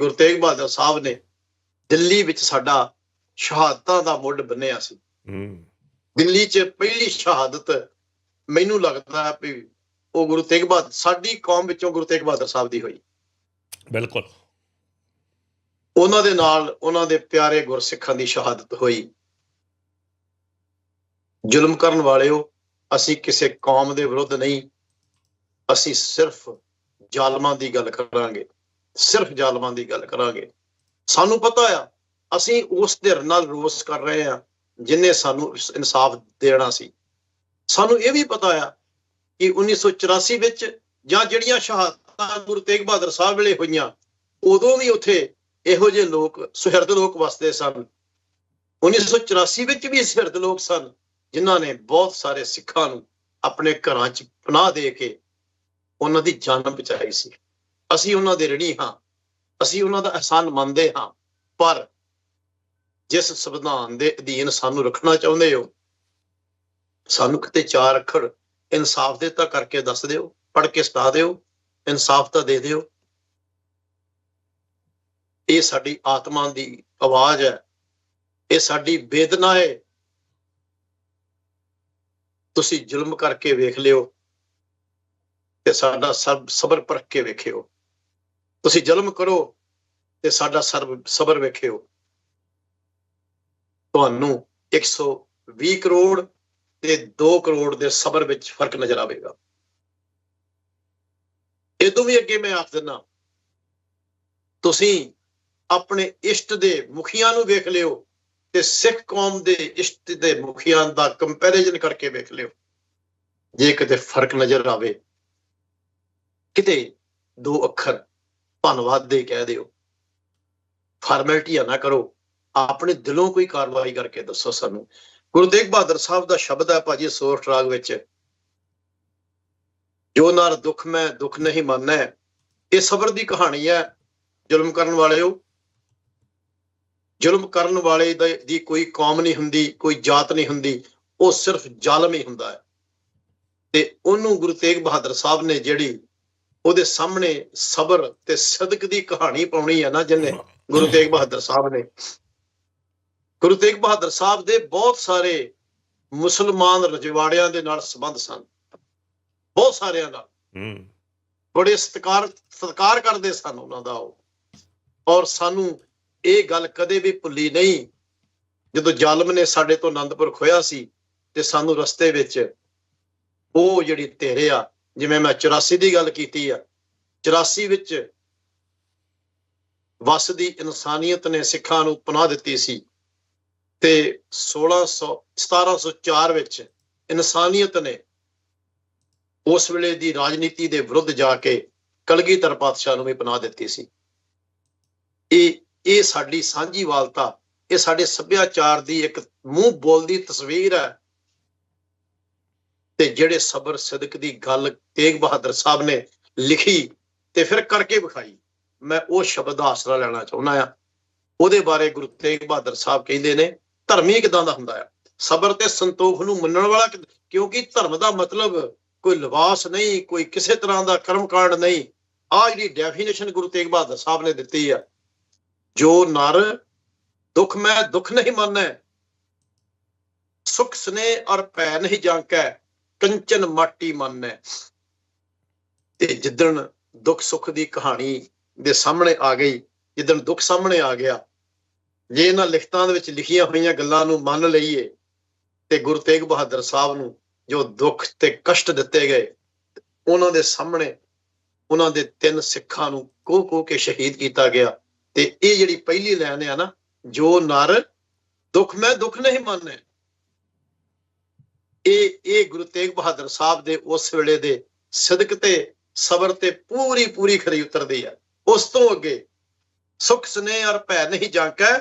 ਗੁਰੂ ਤੇਗ ਬਹਾਦਰ ਸਾਹਿਬ ਨੇ ਦਿੱਲੀ ਵਿੱਚ ਸਾਡਾ ਸ਼ਹਾਦਤਾਂ ਦਾ ਮੁੱਢ ਬੰਨਿਆ ਸੀ। ਹੂੰ। ਦਿੱਲੀ 'ਚ ਪਹਿਲੀ ਸ਼ਹਾਦਤ ਮੈਨੂੰ ਲੱਗਦਾ ਹੈ ਵੀ ਉਹ ਗੁਰੂ ਤੇਗ ਬਹਾਦਰ ਸਾਡੀ ਕੌਮ ਵਿੱਚੋਂ ਗੁਰੂ ਤੇਗ ਬਹਾਦਰ ਸਾਹਿਬ ਦੀ ਹੋਈ। ਬਿਲਕੁਲ। ਉਹਨਾਂ ਦੇ ਨਾਲ ਉਹਨਾਂ ਦੇ ਪਿਆਰੇ ਗੁਰਸਿੱਖਾਂ ਦੀ ਸ਼ਹਾਦਤ ਹੋਈ। ਜ਼ੁਲਮ ਕਰਨ ਵਾਲਿਓ ਅਸੀਂ ਕਿਸੇ ਕੌਮ ਦੇ ਵਿਰੁੱਧ ਨਹੀਂ ਅਸੀਂ ਸਿਰਫ ਜ਼ਾਲਮਾਂ ਦੀ ਗੱਲ ਕਰਾਂਗੇ। ਸਿਰਫ ਜ਼ਾਲਮਾਂ ਦੀ ਗੱਲ ਕਰਾਂਗੇ। ਸਾਨੂੰ ਪਤਾ ਆ, ਅਸੀਂ ਉਸ ਧਿਰ ਨਾਲ ਰੋਸ ਕਰ ਰਹੇ ਆ, ਜਿਨੇ ਸਾਨੂੰ ਇਨਸਾਫ ਦੇਣਾ ਸੀ। ਸਾਨੂੰ ਇਹ ਵੀ ਪਤਾ ਆ ਕਿ 1984 ਵਿੱਚ ਜਾਂ ਜਿਹੜੀਆਂ ਸ਼ਹਾਦਤਾਂ ਗੁਰੂ ਤੇਗ ਬਹਾਦਰ ਸਾਹਿਬ ਵੇਲੇ ਹੋਈਆਂ, ਉਦੋਂ ਵੀ ਉੱਥੇ ਇਹੋ ਜਿਹੇ ਲੋਕ, ਸੁਹਿਰਦ ਲੋਕ ਵਸਦੇ ਸਨ। 1984 ਵਿੱਚ ਵੀ ਸੁਹਿਰਦ ਲੋਕ ਸਨ, ਜਿਨ੍ਹਾਂ ਨੇ ਬਹੁਤ ਸਾਰੇ ਸਿੱਖਾਂ ਨੂੰ ਆਪਣੇ ਘਰਾਂ 'ਚ ਪਨਾਹ ਦੇ ਕੇ ਉਹਨਾਂ ਦੀ ਜਾਨ ਬਚਾਈ ਸੀ। ਅਸੀਂ ਉਹਨਾਂ ਦੇ ਰਣੀ ਹਾਂ। ਅਸੀਂ ਉਹਨਾਂ ਦਾ ਅਹਿਸਾਨ ਮੰਨਦੇ ਹਾਂ। ਪਰ ਜਿਸ ਸੰਵਿਧਾਨ ਦੇ ਅਧੀਨ ਸਾਨੂੰ ਰੱਖਣਾ ਚਾਹੁੰਦੇ ਹੋ, ਸਾਨੂੰ ਕਿਤੇ ਚਾਰ ਅੱਖਰ ਇਨਸਾਫ ਦੇ ਤਾਂ ਕਰਕੇ ਦੱਸ ਦਿਓ ਪੜ ਕੇ ਸੁਣਾ ਦਿਓ, ਇਨਸਾਫ ਤਾਂ ਦੇ ਦਿਓ। ਇਹ ਸਾਡੀ ਆਤਮਾ ਦੀ ਆਵਾਜ਼ ਹੈ। ਇਹ ਸਾਡੀ ਵੇਦਨਾ ਹੈ। ਤੁਸੀਂ ਜ਼ੁਲਮ ਕਰਕੇ ਵੇਖ ਲਿਓ ਤੇ ਸਾਡਾ ਸਬ ਸਬਰ ਪਰਖ ਕੇ ਵੇਖਿਓ। ਤੁਸੀਂ ਜ਼ੁਲਮ ਕਰੋ ਤੇ ਸਾਡਾ ਸਰਬ ਸਬਰ ਵੇਖਿਓ। ਤੁਹਾਨੂੰ 120 ਕਰੋੜ ਤੇ 2 ਕਰੋੜ ਦੇ ਸਬਰ ਵਿੱਚ ਫ਼ਰਕ ਨਜ਼ਰ ਆਵੇਗਾ। ਇਹ ਤੋਂ ਵੀ ਅੱਗੇ ਮੈਂ ਆਖ ਦਿੰਦਾ ਤੁਸੀਂ ਆਪਣੇ ਇਸ਼ਟ ਦੇ ਮੁਖੀਆਂ ਨੂੰ ਵੇਖ ਲਿਓ ਤੇ ਸਿੱਖ ਕੌਮ ਦੇ ਇਸ਼ਟ ਦੇ ਮੁਖੀਆਂ ਦਾ ਕੰਪੈਰੀਜ਼ਨ ਕਰਕੇ ਵੇਖ ਲਿਓ। ਜੇ ਕਿਤੇ ਫ਼ਰਕ ਨਜ਼ਰ ਆਵੇ, ਕਿਤੇ ਦੋ ਅੱਖਰ ਧੰਨਵਾਦ ਦੇ ਕਹਿ ਦਿਓ। ਫਾਰਮੈਲਿਟੀਆਂ ਨਾ ਕਰੋ। ਆਪਣੇ ਦਿਲੋਂ ਕੋਈ ਕਾਰਵਾਈ ਕਰਕੇ ਦੱਸੋ ਸਾਨੂੰ। ਗੁਰੂ ਤੇਗ ਬਹਾਦਰ ਸਾਹਿਬ ਦਾ ਸ਼ਬਦ ਹੈ ਭਾਜੀ ਸੋਰਠ ਰਾਗ ਵਿੱਚ। ਜੋ ਨਰ ਦੁੱਖ ਮੈਂ, ਦੁੱਖ ਨਹੀਂ ਮੰਨੈ। ਇਹ ਸਬਰ ਦੀ ਕਹਾਣੀ ਹੈ ਜ਼ੁਲਮ ਕਰਨ ਵਾਲਿਓ, ਜ਼ੁਲਮ ਕਰਨ ਵਾਲੇ ਦੀ ਕੋਈ ਕੌਮ ਨਹੀਂ ਹੁੰਦੀ, ਕੋਈ ਜਾਤ ਨਹੀਂ ਹੁੰਦੀ। ਉਹ ਸਿਰਫ ਜ਼ਾਲਮ ਹੀ ਹੁੰਦਾ ਹੈ। ਤੇ ਉਹਨੂੰ ਗੁਰੂ ਤੇਗ ਬਹਾਦਰ ਸਾਹਿਬ ਨੇ ਜਿਹੜੀ ਉਹਦੇ ਸਾਹਮਣੇ ਸਬਰ ਤੇ ਸਦਕ ਦੀ ਕਹਾਣੀ ਪਾਉਣੀ ਹੈ ਨਾ ਜਿਹਨੇ ਗੁਰੂ ਤੇਗ ਬਹਾਦਰ ਸਾਹਿਬ ਨੇ। ਗੁਰੂ ਤੇਗ ਬਹਾਦਰ ਸਾਹਿਬ ਦੇ ਬਹੁਤ ਸਾਰੇ ਮੁਸਲਮਾਨ ਰਜਵਾੜਿਆਂ ਦੇ ਨਾਲ ਸੰਬੰਧ ਸਨ। ਬਹੁਤ ਸਾਰਿਆਂ ਨਾਲ। ਹੂੰ। ਬੜੇ ਸਤਿਕਾਰ ਸਤਿਕਾਰ ਕਰਦੇ ਸਨ ਉਹਨਾਂ ਦਾ ਉਹ। ਔਰ ਸਾਨੂੰ ਇਹ ਗੱਲ ਕਦੇ ਵੀ ਭੁੱਲੀ ਨਹੀਂ ਜਦੋਂ ਜ਼ਾਲਮ ਨੇ ਸਾਡੇ ਤੋਂ ਆਨੰਦਪੁਰ ਖੋਇਆ ਸੀ ਤੇ ਸਾਨੂੰ ਰਸਤੇ ਵਿੱਚ ਉਹ ਜਿਹੜੀ ਧੇਰੇ ਆ ਜਿਵੇਂ ਮੈਂ 84 ਦੀ ਗੱਲ ਕੀਤੀ ਆ 84 ਵਿੱਚ ਵਸਦੀ ਇਨਸਾਨੀਅਤ ਨੇ ਸਿੱਖਾਂ ਨੂੰ ਪਨਾਹ ਦਿੱਤੀ ਸੀ ਤੇ 1600 1704 ਵਿੱਚ ਇਨਸਾਨੀਅਤ ਨੇ ਉਸ ਵੇਲੇ ਦੀ ਰਾਜਨੀਤੀ ਦੇ ਵਿਰੁੱਧ ਜਾ ਕੇ ਕਲਗੀਧਰ ਪਾਤਸ਼ਾਹ ਨੂੰ ਵੀ ਪਨਾਹ ਦਿੱਤੀ ਸੀ। ਇਹ ਇਹ ਸਾਡੀ ਸਾਂਝੀ ਵਾਲਤਾ, ਇਹ ਸਾਡੇ ਸੱਭਿਆਚਾਰ ਦੀ ਇੱਕ ਮੂੰਹ ਬੋਲਦੀ ਤਸਵੀਰ ਹੈ। ਤੇ ਜਿਹੜੇ ਸਬਰ ਸਦਕ ਦੀ ਗੱਲ ਤੇਗ ਬਹਾਦਰ ਸਾਹਿਬ ਨੇ ਲਿਖੀ ਤੇ ਫਿਰ ਕਰਕੇ ਵਿਖਾਈ, ਮੈਂ ਉਹ ਸ਼ਬਦ ਦਾ ਆਸਰਾ ਲੈਣਾ ਚਾਹੁੰਦਾ ਆ ਉਹਦੇ ਬਾਰੇ ਗੁਰੂ ਤੇਗ ਬਹਾਦਰ ਸਾਹਿਬ ਕਹਿੰਦੇ ਨੇ, ਧਰਮੀ ਕਿਦਾਂ ਦਾ ਹੁੰਦਾ ਆ? ਸਬਰ ਤੇ ਸੰਤੋਖ ਨੂੰ ਮੰਨਣ ਵਾਲਾ ਕਿਉਂਕਿ ਧਰਮ ਦਾ ਮਤਲਬ ਕੋਈ ਲਿਬਾਸ ਨਹੀਂ, ਕੋਈ ਕਿਸੇ ਤਰ੍ਹਾਂ ਦਾ ਕਰਮ ਕਾਂਡ ਨਹੀਂ। ਆ ਜਿਹੜੀ ਡੈਫੀਨੇਸ਼ਨ ਗੁਰੂ ਤੇਗ ਬਹਾਦਰ ਸਾਹਿਬ ਨੇ ਦਿੱਤੀ ਆ, ਜੋ ਨਰ ਦੁੱਖ ਮੈਂ ਦੁੱਖ ਨਹੀਂ ਮੰਨੈ, ਸੁਖ ਸਨੇ ਔਰ ਭੈ ਨਹੀਂ ਜਾਂਕੈ ਕੰਚਨ ਮਾਟੀ ਮੰਨੈ ਤੇ ਜਿੱਦਣ ਦੁੱਖ ਸੁੱਖ ਦੀ ਕਹਾਣੀ ਦੇ ਸਾਹਮਣੇ ਆ ਗਈ, ਜਿੱਦਣ ਦੁੱਖ ਸਾਹਮਣੇ ਆ ਗਿਆ, ਜੇ ਇਹਨਾਂ ਲਿਖਤਾਂ ਦੇ ਵਿੱਚ ਲਿਖੀਆਂ ਹੋਈਆਂ ਗੱਲਾਂ ਨੂੰ ਮੰਨ ਲਈਏ, ਤੇ ਗੁਰੂ ਤੇਗ ਬਹਾਦਰ ਸਾਹਿਬ ਨੂੰ ਜੋ ਦੁੱਖ ਤੇ ਕਸ਼ਟ ਦਿੱਤੇ ਗਏ, ਉਹਨਾਂ ਦੇ ਸਾਹਮਣੇ ਉਹਨਾਂ ਦੇ ਤਿੰਨ ਸਿੱਖਾਂ ਨੂੰ ਕੋਹ ਕੋਹ ਕੇ ਸ਼ਹੀਦ ਕੀਤਾ ਗਿਆ। ਤੇ ਇਹ ਜਿਹੜੀ ਪਹਿਲੀ ਲਾਈਨ ਆ ਨਾ, ਜੋ ਨਰ ਦੁੱਖ ਮੈਂ ਦੁੱਖ ਨਹੀਂ ਮੰਨੈ ਇਹ ਇਹ ਗੁਰੂ ਤੇਗ ਬਹਾਦਰ ਸਾਹਿਬ ਦੇ ਉਸ ਵੇਲੇ ਦੇ ਸਦਕ ਤੇ ਸਬਰ ਤੇ ਪੂਰੀ ਪੂਰੀ ਖਰੀ ਉਤਰਦੀ ਆ। ਉਸ ਤੋਂ ਅੱਗੇ ਸੁਖ ਸਨੇਹ ਔਰ ਭੈ ਨਹੀਂ ਜਾਂਕੈ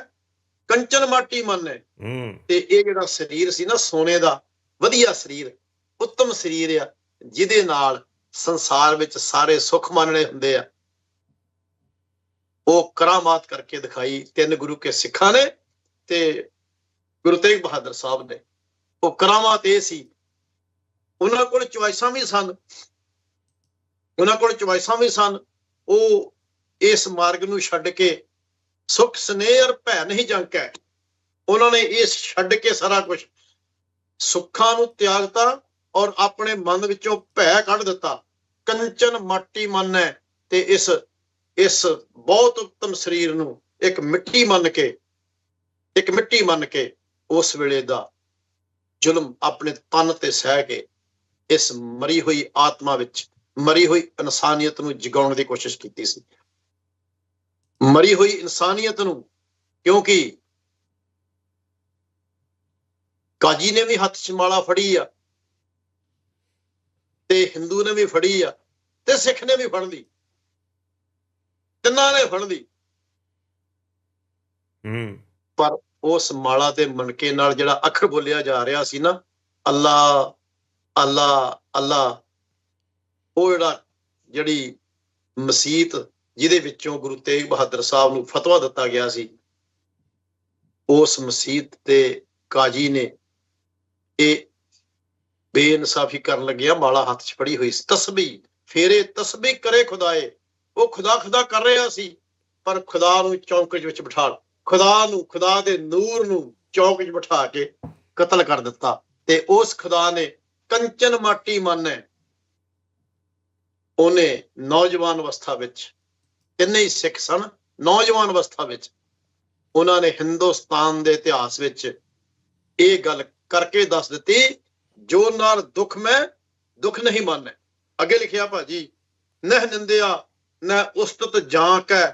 ਕੰਚਨ ਮਾਟੀ ਮੰਨੈ। ਹੂੰ। ਤੇ ਇਹ ਜਿਹੜਾ ਸਰੀਰ ਸੀ ਨਾ ਸੋਨੇ ਦਾ ਵਧੀਆ ਸਰੀਰ ਉੱਤਮ ਸਰੀਰ ਆ ਜਿਹਦੇ ਨਾਲ ਸੰਸਾਰ ਵਿੱਚ ਸਾਰੇ ਸੁੱਖ ਮੰਨਣੇ ਹੁੰਦੇ ਆ। ਉਹ ਕਰਾਮਾਤ ਕਰਕੇ ਦਿਖਾਈ ਤਿੰਨ ਗੁਰੂ ਕੇ ਸਿੱਖਾਂ ਨੇ ਤੇ ਗੁਰੂ ਤੇਗ ਬਹਾਦਰ ਸਾਹਿਬ ਨੇ। ਉਹ ਕਰਾਮਾਤ ਇਹ ਸੀ। ਉਹਨਾਂ ਕੋਲ ਚੁਆਇਸਾਂ ਵੀ ਸਨ। ਉਹਨਾਂ ਕੋਲ ਚੁਆਇਸਾਂ ਵੀ ਸਨ। ਉਹ ਇਸ ਮਾਰਗ ਨੂੰ ਛੱਡ ਕੇ ਸੁਖ, ਸਨੇਹ ਅਰ ਭੈ ਨਹੀਂ ਜੰਕੈ ਉਹਨਾਂ ਨੇ ਇਸ ਛੱਡ ਕੇ ਸਾਰਾ ਕੁਝ ਸੁੱਖਾਂ ਨੂੰ ਤਿਆਗਤਾ ਔਰ ਆਪਣੇ ਮਨ ਵਿੱਚੋਂ ਭੈ ਕੱਢ ਦਿੱਤਾ। ਕੰਚਨ ਮਾਟੀ ਮਨ ਹੈ ਤੇ ਇਸ ਇਸ ਬਹੁਤ ਉੱਤਮ ਸਰੀਰ ਨੂੰ ਇੱਕ ਮਿੱਟੀ ਮੰਨ ਕੇ, ਇੱਕ ਮਿੱਟੀ ਮੰਨ ਕੇ ਉਸ ਵੇਲੇ ਦਾ ਜ਼ੁਲਮ ਆਪਣੇ ਤਨ ਤੇ ਸਹਿ ਕੇ ਇਸ ਮਰੀ ਹੋਈ ਆਤਮਾ ਵਿੱਚ ਮਰੀ ਹੋਈ ਇਨਸਾਨੀਅਤ ਨੂੰ ਜਗਾਉਣ ਦੀ ਕੋਸ਼ਿਸ਼ ਕੀਤੀ ਸੀ। ਮਰੀ ਹੋਈ ਇਨਸਾਨੀਅਤ ਨੂੰ ਕਿਉਂਕਿ ਕਾਜੀ ਨੇ ਵੀ ਹੱਥ 'ਚ ਮਾਲਾ ਫੜੀ ਆ ਤੇ ਹਿੰਦੂ ਨੇ ਵੀ ਫੜੀ ਆ ਤੇ ਸਿੱਖ ਨੇ ਵੀ ਫੜ ਲਈ ਤਿੰਨਾਂ ਨੇ ਫੜ ਲਈ ਹੂੰ। ਪਰ ਉਸ ਮਾਲਾ ਦੇ ਮਣਕੇ ਨਾਲ ਜਿਹੜਾ ਅੱਖਰ ਬੋਲਿਆ ਜਾ ਰਿਹਾ ਸੀ ਨਾ, ਅੱਲਾ ਅੱਲਾ ਅੱਲਾ, ਉਹ ਜਿਹੜਾ ਜਿਹੜੀ ਮਸੀਤ ਜਿਹਦੇ ਵਿੱਚੋਂ ਗੁਰੂ ਤੇਗ ਬਹਾਦਰ ਸਾਹਿਬ ਨੂੰ ਫਤਵਾ ਦਿੱਤਾ ਗਿਆ ਸੀ, ਉਸ ਮਸੀਤ ਤੇ ਕਾਜੀ ਨੇ ਇਹ ਬੇਇਨਸਾਫੀ ਕਰਨ ਲੱਗਿਆ, ਮਾਲਾ ਹੱਥ 'ਚ ਫੜੀ ਹੋਈ ਸੀ। ਤਸਬੀਹ, ਫੇਰੇ ਤਸਬੀਹ ਕਰੇ ਖੁਦਾਏ, ਉਹ ਖੁਦਾ ਖੁਦਾ ਕਰ ਰਿਹਾ ਸੀ, ਪਰ ਖੁਦਾ ਨੂੰ ਚੌਂਕ ਵਿੱਚ ਬਿਠਾ ਖੁਦਾ ਨੂੰ, ਖੁਦਾ ਦੇ ਨੂਰ ਨੂੰ ਚੌਕ 'ਚ ਬਿਠਾ ਕੇ ਕਤਲ ਕਰ ਦਿੱਤਾ ਤੇ ਉਸ ਖੁਦਾ ਨੇ ਕੰਚਨ ਮਾਟੀ ਮੰਨੇ। ਉਹਨੇ ਨੌਜਵਾਨ ਅਵਸਥਾ ਵਿੱਚ ਤਿੰਨੇ ਹੀ ਸਿੱਖ ਸਨ। ਨੌਜਵਾਨ ਅਵਸਥਾ ਵਿੱਚ ਉਹਨਾਂ ਨੇ ਹਿੰਦੁਸਤਾਨ ਦੇ ਇਤਿਹਾਸ ਵਿੱਚ ਇਹ ਗੱਲ ਕਰਕੇ ਦੱਸ ਦਿੱਤੀ, ਜੋ ਨਾਲ ਦੁੱਖ ਮੈਂ, ਦੁੱਖ ਨਹੀਂ ਮੰਨੈ। ਅੱਗੇ ਲਿਖਿਆ ਭਾਜੀ, ਨਹਿ ਨਿੰਦਿਆ ਨਾ ਉਸਤਤ ਜਾਂ ਕੈ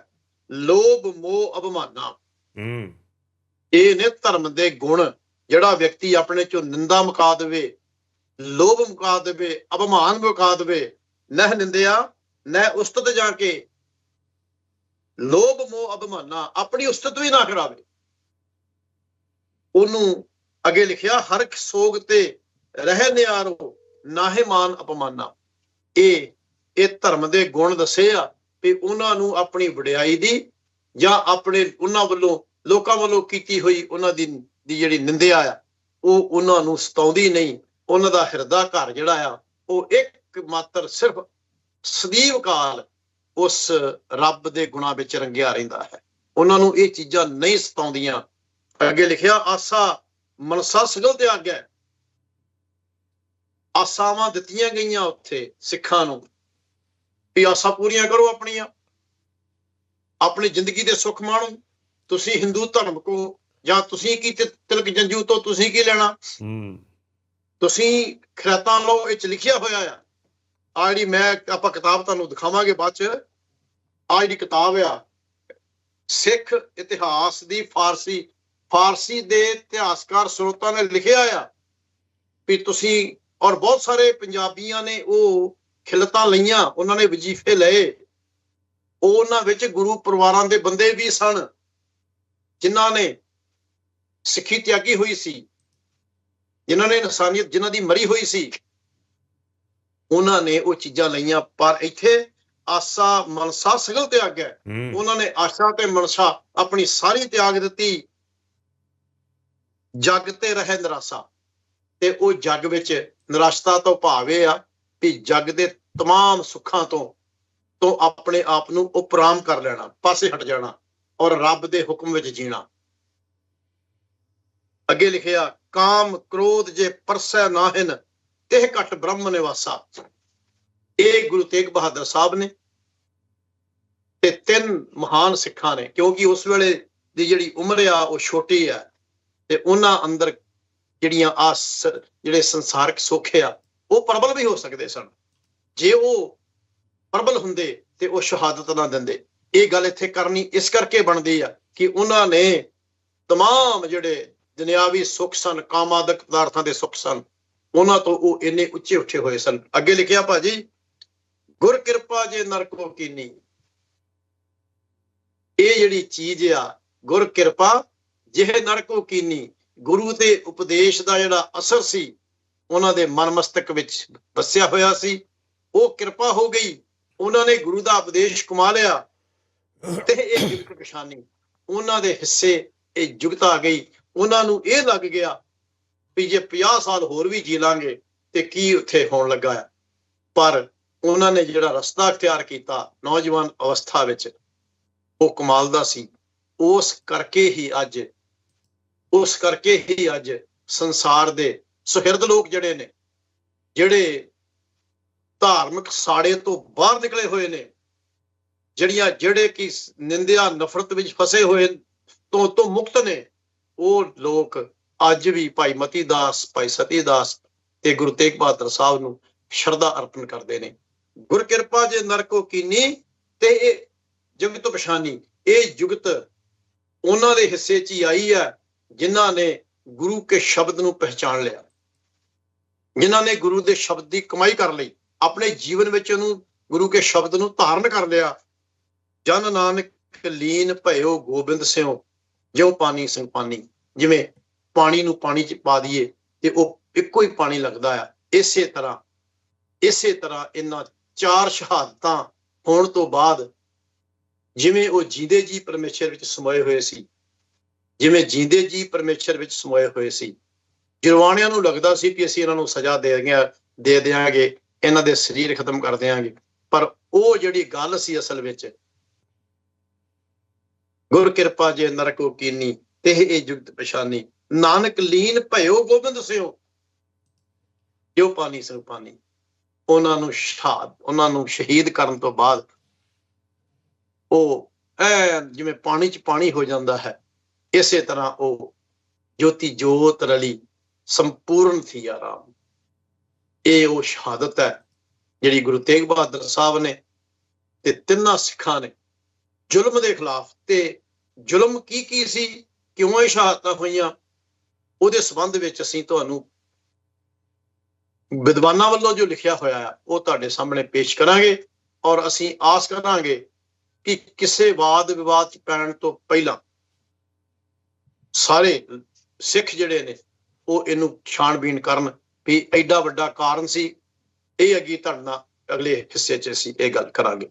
ਲੋਭ ਮੋਹ ਅਭਮਾਨਾ ਹੂੰ। ਇਹ ਨੇ ਧਰਮ ਦੇ ਗੁਣ ਜਿਹੜਾ ਵਿਅਕਤੀ ਆਪਣੇ ਚੋਂ ਨਿੰਦਾ ਮੁਕਾ ਦੇਵੇ, ਲੋਭ ਮੁਕਾ ਦੇਵੇ, ਅਪਮਾਨ ਮੁਕਾ ਦੇਵੇ, ਨਹਿ ਨਿੰਦਿਆ, ਨਹਿ ਉਸਤਤ ਜਾ ਕੇ ਲੋਭ, ਮੋਹ ਅਭਮਾਨਾ ਆਪਣੀ ਉਸਤਤ ਵੀ ਨਾ ਕਰਾਵੇ। ਉਹਨੂੰ ਅੱਗੇ ਲਿਖਿਆ, ਹਰ ਸੋਗ ਤੇ ਰਹਿ ਨਿਆਰੋ ਨਾਹੇ ਮਾਨ ਅਪਮਾਨਾ। ਇਹ ਇਹ ਧਰਮ ਦੇ ਗੁਣ ਦੱਸੇ ਆ ਵੀ ਉਹਨਾਂ ਨੂੰ ਆਪਣੀ ਵਡਿਆਈ ਦੀ ਜਾਂ ਆਪਣੇ ਉਹਨਾਂ ਵੱਲੋਂ, ਲੋਕਾਂ ਵੱਲੋਂ ਕੀਤੀ ਹੋਈ ਉਹਨਾਂ ਦੀ ਦੀ ਜਿਹੜੀ ਨਿੰਦਿਆ ਆ, ਉਹ ਉਹਨਾਂ ਨੂੰ ਸਤਾਉਂਦੀ ਨਹੀਂ। ਉਹਨਾਂ ਦਾ ਹਿਰਦਾ ਘਰ ਜਿਹੜਾ ਆ, ਉਹ ਇੱਕ ਮਾਤਰ ਸਿਰਫ ਸਦੀਵ ਕਾਲ ਉਸ ਰੱਬ ਦੇ ਗੁਣਾਂ ਵਿੱਚ ਰੰਗਿਆ ਰਹਿੰਦਾ ਹੈ। ਉਹਨਾਂ ਨੂੰ ਇਹ ਚੀਜ਼ਾਂ ਨਹੀਂ ਸਤਾਉਂਦੀਆਂ। ਅੱਗੇ ਲਿਖਿਆ, ਆਸਾ ਮਨਸਾ ਸਗਲ ਤੇ ਆਗਿਆ। ਆਸਾਵਾਂ ਦਿੱਤੀਆਂ ਗਈਆਂ ਉੱਥੇ ਸਿੱਖਾਂ ਨੂੰ। ਵੀ ਆਸਾਂ ਪੂਰੀਆਂ ਕਰੋ ਆਪਣੀਆਂ। ਆਪਣੀ ਜ਼ਿੰਦਗੀ ਦੇ ਸੁੱਖ ਮਾਣੋ। ਤੁਸੀਂ ਹਿੰਦੂ ਧਰਮ ਕੋ ਜਾਂ ਤੁਸੀਂ ਕੀ ਤਿਲਕ ਜੰਜੂ ਤੋਂ ਤੁਸੀਂ ਕੀ ਲੈਣਾ? ਤੁਸੀਂ ਖਰਾਤਾਂ ਲਓ ਇਹ ਚ ਲਿਖਿਆ ਹੋਇਆ ਆ। ਆ ਜਿਹੜੀ ਮੈਂ ਆਪਾਂ ਕਿਤਾਬ ਤੁਹਾਨੂੰ ਦਿਖਾਵਾਂਗੇ ਬਾਅਦ ਚ। ਆ ਜਿਹੜੀ ਕਿਤਾਬ ਆ ਸਿੱਖ ਇਤਿਹਾਸ ਦੀ ਫਾਰਸੀ ਫਾਰਸੀ ਦੇ ਇਤਿਹਾਸਕਾਰ ਸਰੋਤਾਂ ਨੇ ਲਿਖਿਆ ਆ ਵੀ ਤੁਸੀਂ ਔਰ ਬਹੁਤ ਸਾਰੇ ਪੰਜਾਬੀਆਂ ਨੇ ਉਹ ਖਿਲਤਾਂ ਲਈਆਂ ਉਹਨਾਂ ਨੇ ਵਜੀਫੇ ਲਏ। ਉਹਨਾਂ ਵਿੱਚ ਗੁਰੂ ਪਰਿਵਾਰਾਂ ਦੇ ਬੰਦੇ ਵੀ ਸਨ ਜਿਨ੍ਹਾਂ ਨੇ ਸਿੱਖੀ ਤਿਆਗੀ ਹੋਈ ਸੀ ਜਿਨ੍ਹਾਂ ਨੇ ਇਨਸਾਨੀਅਤ ਜਿਨ੍ਹਾਂ ਦੀ ਮਰੀ ਹੋਈ ਸੀ ਉਹਨਾਂ ਨੇ ਉਹ ਚੀਜ਼ਾਂ ਲਈਆਂ ਪਰ ਇੱਥੇ ਆਸਾ ਮਨਸਾ ਸਗਲ ਤੇ ਆਗਿਆ ਹੂੰ ਉਹਨਾਂ ਨੇ ਆਸ਼ਾ ਤੇ ਮਨਸਾ ਆਪਣੀ ਸਾਰੀ ਤਿਆਗ ਦਿੱਤੀ ਜਗ ਤੇ ਰਹਿ ਨਿਰਾਸ਼ਾ ਤੇ ਉਹ ਜਗ ਵਿੱਚ ਨਿਰਾਸ਼ਤਾ ਤੋਂ ਭਾਵ ਇਹ ਆ ਵੀ ਜਗ ਦੇ तमाम ਸੁੱਖਾਂ ਤੋਂ ਤੋਂ ਆਪਣੇ ਆਪ ਨੂੰ ਉਪਰਾਮ ਕਰ ਲੈਣਾ, ਪਾਸੇ ਹਟ ਜਾਣਾ ਔਰ ਰੱਬ ਦੇ ਹੁਕਮ ਵਿੱਚ ਜੀਣਾ। ਅੱਗੇ ਲਿਖਿਆ, ਕਾਮ ਕ੍ਰੋਧ ਜੇ ਪਰਸੈ ਨਾਹਿਨ ਤਿਹ ਘਟ ਬ੍ਰਹਮ ਨਿਵਾਸਾ। ਇਹ ਗੁਰੂ ਤੇਗ ਬਹਾਦਰ ਸਾਹਿਬ ਨੇ ਤੇ ਤਿੰਨ ਮਹਾਨ ਸਿੱਖਾਂ ਨੇ, ਕਿਉਂਕਿ ਉਸ ਵੇਲੇ ਦੀ ਜਿਹੜੀ ਉਮਰ ਆ, ਉਹ ਛੋਟੀ ਆ ਤੇ ਉਹਨਾਂ ਅੰਦਰ ਜਿਹੜੀਆਂ ਆ ਜਿਹੜੇ ਸੰਸਾਰਿਕ ਸੁੱਖ ਆ, ਉਹ ਪ੍ਰਬਲ ਵੀ ਹੋ ਸਕਦੇ ਸਨ। ਜੇ ਉਹ ਪ੍ਰਬਲ ਹੁੰਦੇ ਤੇ ਉਹ ਸ਼ਹਾਦਤ ਨਾ ਦਿੰਦੇ ਇਹ ਗੱਲ ਇੱਥੇ ਕਰਨੀ ਇਸ ਕਰਕੇ ਬਣਦੀ ਆ ਕਿ ਉਹਨਾਂ ਨੇ तमाम ਜਿਹੜੇ ਦੁਨਿਆਵੀ ਸੁੱਖ ਸਨ ਕਾਮਾਦਕ ਪਦਾਰਥਾਂ ਦੇ ਸੁੱਖ ਸਨ ਉਹਨਾਂ ਤੋਂ ਉਹ ਇੰਨੇ ਉੱਚੇ ਉੱਠੇ ਹੋਏ ਸਨ ਅੱਗੇ ਲਿਖਿਆ ਭਾਜੀ ਗੁਰ ਕਿਰਪਾ ਜੇ ਨਰਕੋ ਕੀਨੀ ਇਹ ਜਿਹੜੀ ਚੀਜ਼ ਆ ਗੁਰ ਕਿਰਪਾ ਜਿਹੇ ਨਰਕੋ ਕੀਨੀ ਗੁਰੂ ਦੇ ਉਪਦੇਸ਼ ਦਾ ਜਿਹੜਾ ਅਸਰ ਸੀ ਉਹਨਾਂ ਦੇ ਮਨ ਮਸਤਕ ਵਿੱਚ ਵਸਿਆ ਹੋਇਆ ਸੀ ਉਹ ਕਿਰਪਾ ਹੋ ਗਈ ਉਹਨਾਂ ਨੇ ਗੁਰੂ ਦਾ ਉਪਦੇਸ਼ ਕਮਾ ਲਿਆ ਤੇ ਇਹ ਜੁਗਤ ਪਛਾਨੀ ਉਹਨਾਂ ਦੇ ਹਿੱਸੇ ਇਹ ਜੁਗਤ ਆ ਗਈ। ਉਹਨਾਂ ਨੂੰ ਇਹ ਲੱਗ ਗਿਆ ਵੀ ਜੇ 50 ਸਾਲ ਹੋਰ ਵੀ ਜੀ ਲਾਂਗੇ ਤੇ ਕੀ ਉੱਥੇ ਹੋਣ ਲੱਗਾ ਹੈ। ਪਰ ਉਹਨਾਂ ਨੇ ਜਿਹੜਾ ਰਸਤਾ ਅਖਤਿਆਰ ਕੀਤਾ ਨੌਜਵਾਨ ਅਵਸਥਾ ਵਿੱਚ, ਉਹ ਕਮਾਲ ਦਾ ਸੀ। ਉਸ ਕਰਕੇ ਹੀ ਅੱਜ, ਉਸ ਕਰਕੇ ਹੀ ਅੱਜ ਸੰਸਾਰ ਦੇ ਸੁਹਿਰਦ ਲੋਕ ਜਿਹੜੇ ਨੇ, ਜਿਹੜੇ ਧਾਰਮਿਕ ਸਾੜੇ ਤੋਂ ਬਾਹਰ ਨਿਕਲੇ ਹੋਏ ਨੇ, ਜਿਹੜੀਆਂ ਜਿਹੜੇ ਕਿ ਨਿੰਦਿਆ, ਨਫ਼ਰਤ ਵਿੱਚ ਫਸੇ ਹੋਏ ਤੋਂ ਤੋਂ ਮੁਕਤ ਨੇ, ਉਹ ਲੋਕ ਅੱਜ ਵੀ ਭਾਈ ਮਤੀ ਦਾਸ, ਭਾਈ ਸਤੀ ਦਾਸ ਤੇ ਗੁਰੂ ਤੇਗ ਬਹਾਦਰ ਸਾਹਿਬ ਨੂੰ ਸ਼ਰਧਾ ਅਰਪਣ ਕਰਦੇ ਨੇ। ਗੁਰ ਕਿਰਪਾ ਜੇ ਨਰਕੋ ਕੀਨੀ ਤੇ ਇਹ ਜੁਗਤ ਪਛਾਨੀ, ਇਹ ਜੁਗਤ ਉਹਨਾਂ ਦੇ ਹਿੱਸੇ 'ਚ ਹੀ ਆਈ ਹੈ, ਜਿਨ੍ਹਾਂ ਨੇ ਗੁਰੂ ਕੇ ਸ਼ਬਦ ਨੂੰ ਪਹਿਚਾਣ ਲਿਆ। ਜਿਨ੍ਹਾਂ ਨੇ ਗੁਰੂ ਦੇ ਸ਼ਬਦ ਦੀ ਕਮਾਈ ਕਰ ਲਈ। ਆਪਣੇ ਜੀਵਨ ਵਿੱਚ ਉਹਨੂੰ ਗੁਰੂ ਕੇ ਸ਼ਬਦ ਨੂੰ ਧਾਰਨ ਕਰ ਲਿਆ। ਜਨ ਨਾਨਕ ਲੀਨ ਭਇਓ ਗੋਬਿੰਦ ਸਿਓ ਜਿਉ ਪਾਣੀ ਸਿੰਘ ਪਾਣੀ। ਜਿਵੇਂ ਪਾਣੀ ਨੂੰ ਪਾਣੀ 'ਚ ਪਾ ਦਈਏ ਤੇ ਉਹ ਇੱਕੋ ਹੀ ਪਾਣੀ ਲੱਗਦਾ ਆ। ਇਸੇ ਤਰ੍ਹਾਂ ਇਸੇ ਤਰ੍ਹਾਂ ਇਹਨਾਂ ਚਾਰ ਸ਼ਹਾਦਤਾਂ ਹੋਣ ਤੋਂ ਬਾਅਦ ਜਿਵੇਂ ਉਹ ਜੀਂਦੇ ਜੀ ਪਰਮੇਸ਼ਰ ਵਿੱਚ ਸਮੋਏ ਹੋਏ ਸੀ, ਜਿਵੇਂ ਜੀਂਦੇ ਜੀ ਪਰਮੇਸ਼ਰ ਵਿੱਚ ਸਮੋਏ ਹੋਏ ਸੀ। ਜਰਵਾਣਿਆਂ ਨੂੰ ਲੱਗਦਾ ਸੀ ਕਿ ਅਸੀਂ ਇਹਨਾਂ ਨੂੰ ਸਜ਼ਾ ਦੇ ਦਿਆਂ, ਦੇ ਦਿਆਂਗੇ। ਇਹਨਾਂ ਦੇ ਸਰੀਰ ਖਤਮ ਕਰ ਦਿਆਂਗੇ। ਪਰ ਉਹ ਜਿਹੜੀ ਗੱਲ ਸੀ ਅਸਲ ਵਿੱਚ, ਗੁਰ ਕਿਰਪਾ ਜੇ ਨਰਕੋ ਕੀਨੀ, ਤੇ ਇਹ ਜੁਗਤ ਪਛਾਨੀ। ਨਾਨਕ ਲੀਨ ਭਇਓ ਗੋਬਿੰਦ ਸਿਓ ਜੋ ਪਾਣੀ ਸੋ ਪਾਣੀ ਉਹਨਾਂ ਨੂੰ ਸ਼ਹਾਦ, ਉਹਨਾਂ ਨੂੰ ਸ਼ਹੀਦ ਕਰਨ ਤੋਂ ਬਾਅਦ ਉਹ ਐ ਜਿਵੇਂ ਪਾਣੀ 'ਚ ਪਾਣੀ ਹੋ ਜਾਂਦਾ ਹੈ, ਇਸੇ ਤਰ੍ਹਾਂ ਉਹ ਜੋਤੀ ਜੋਤ ਰਲੀ, ਸੰਪੂਰਨ ਸੀ ਆਰਾਮ। ਇਹ ਉਹ ਸ਼ਹਾਦਤ ਹੈ ਜਿਹੜੀ ਗੁਰੂ ਤੇਗ ਬਹਾਦਰ ਸਾਹਿਬ ਨੇ ਤੇ ਤਿੰਨਾਂ ਸਿੱਖਾਂ ਨੇ ਜ਼ੁਲਮ ਦੇ ਖਿਲਾਫ ਤੇ ਜ਼ੁਲਮ ਕੀ ਕੀ ਸੀ, ਕਿਉਂ ਇਹ ਸ਼ਹਾਦਤਾਂ ਹੋਈਆਂ, ਉਹਦੇ ਸੰਬੰਧ ਵਿੱਚ ਅਸੀਂ ਤੁਹਾਨੂੰ ਵਿਦਵਾਨਾਂ ਵੱਲੋਂ ਜੋ ਲਿਖਿਆ ਹੋਇਆ ਹੈ, ਉਹ ਤੁਹਾਡੇ ਸਾਹਮਣੇ ਪੇਸ਼ ਕਰਾਂਗੇ ਔਰ ਅਸੀਂ ਆਸ ਕਰਾਂਗੇ ਕਿ ਕਿਸੇ ਵਾਦ ਵਿਵਾਦ ਚ ਪੈਣ ਤੋਂ ਪਹਿਲਾਂ ਸਾਰੇ ਸਿੱਖ ਜਿਹੜੇ ਨੇ, ਉਹ ਇਹਨੂੰ ਛਾਣਬੀਣ ਕਰਨ ਵੀ ਐਡਾ ਵੱਡਾ ਕਾਰਨ ਸੀ। ਇਹ ਅੱਗੇ ਤੁਹਾਡੇ ਅਗਲੇ ਹਿੱਸੇ 'ਚ ਅਸੀਂ ਇਹ ਗੱਲ ਕਰਾਂਗੇ।